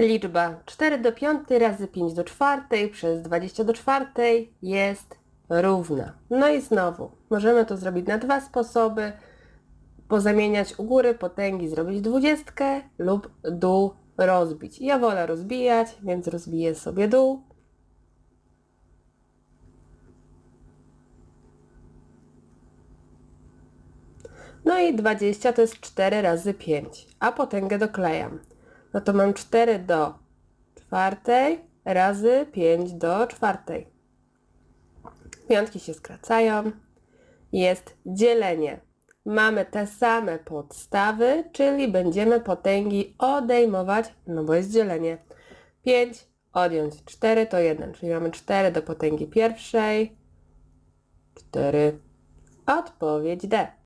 Liczba 4 do 5 razy 5 do 4 przez 20 do 4 jest równa. No i znowu, możemy to zrobić na dwa sposoby. Pozamieniać u góry potęgi, zrobić dwudziestkę lub dół rozbić. Ja wolę rozbijać, więc rozbiję sobie dół. No i 20 to jest 4 razy 5, a potęgę doklejam. No to mam 4 do czwartej razy 5 do czwartej. Piątki się skracają. Jest dzielenie. Mamy te same podstawy, czyli będziemy potęgi odejmować, no bo jest dzielenie. 5 odjąć 4 to 1, czyli mamy 4 do potęgi pierwszej. 4. Odpowiedź D.